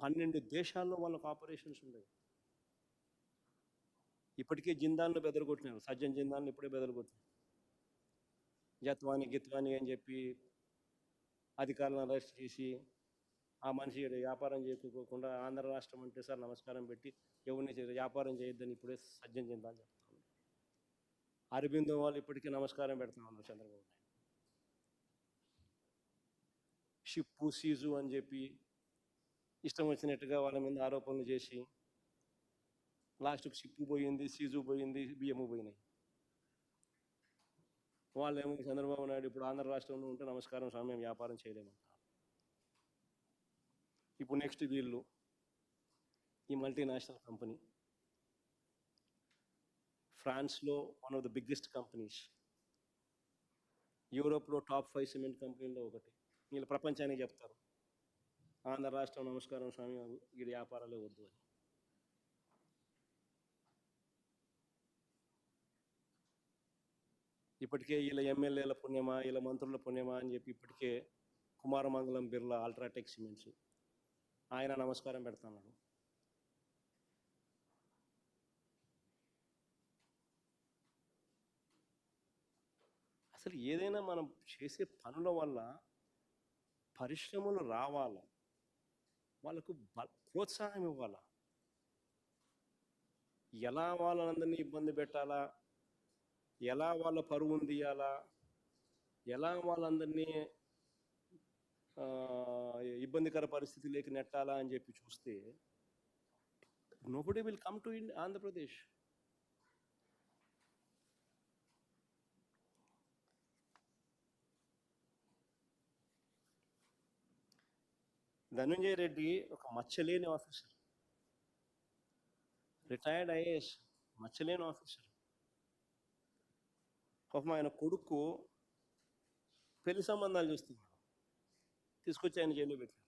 పన్నెండు దేశాల్లో వాళ్ళకు ఆపరేషన్స్ ఉన్నాయి ఇప్పటికే జిందాల్ని బెదరగొట్టినారు. సజ్జన్ జిందాల్ని ఇప్పుడే బెదరగొట్టినారు. జత్వాని గిత్వాని అని చెప్పి అధికారులను అరెస్ట్ చేసి ఆ మనిషి వ్యాపారం చేయకోకుండా ఆంధ్ర రాష్ట్రం అంటే సార్ నమస్కారం పెట్టి ఎవరిని వ్యాపారం చేయొద్దని ఇప్పుడే సజ్జన్ జిందాన్ చెప్తా ఉన్నారు. అరబిందో వాళ్ళు ఇప్పటికీ నమస్కారం పెడతా ఉన్నారు చంద్రబాబు నాయుడు. షిప్పు సీజు అని చెప్పి ఇష్టం వచ్చినట్టుగా వాళ్ళ మీద ఆరోపణలు చేసి లాస్ట్కి షిప్పు పోయింది సీజు పోయింది బియ్యము పోయినాయి. వాళ్ళేమో చంద్రబాబు నాయుడు ఇప్పుడు ఆంధ్ర రాష్ట్రంలో ఉంటే నమస్కారం స్వామి వ్యాపారం చేయలేమంటారు ఇప్పుడు నెక్స్ట్ వీళ్ళు ఈ మల్టీనేషనల్ కంపెనీ. ఫ్రాన్స్లో one of the biggest companies. యూరోప్లో టాప్ ఫైవ్ సిమెంట్ కంపెనీలో ఒకటి. వీళ్ళు ప్రపంచానికి చెప్తారు. ఆంధ్ర రాష్ట్రం నమస్కారం స్వామి వీడి వ్యాపారాలే వద్దు అని. ఇప్పటికే వీళ్ళ ఎమ్మెల్యేల పుణ్యమా వీళ్ళ మంత్రుల పుణ్యమా అని చెప్పి ఇప్పటికే కుమారమంగళం బిర్లా అల్ట్రాటెక్ సిమెంట్స్. ఆయన నమస్కారం పెడుతున్నాడు. అసలు ఏదైనా మనం చేసే పనుల వల్ల పరిశ్రమలు రావాలా? వాళ్ళకు ప్రోత్సాహం ఇవ్వాలా? ఎలా వాళ్ళందరినీ ఇబ్బంది పెట్టాలా? ఎలా వాళ్ళ పరువును తీయాలా ఎలా వాళ్ళందరినీ ఇబ్బందికర పరిస్థితి లేక నెట్టాలా అని చెప్పి చూస్తే nobody will come to in Andhra Pradesh. Dhananjaya Reddy ఒక మచ్చలేని ఆఫీసర్. రిటైర్డ్ ఐఏఎస్ మచ్చలేని ఆఫీసర్. పాపం ఆయన కొడుకు పెళ్ళి సంబంధాలు చూస్తున్నాడు తీసుకొచ్చి ఆయన జైల్లో పెట్టాడు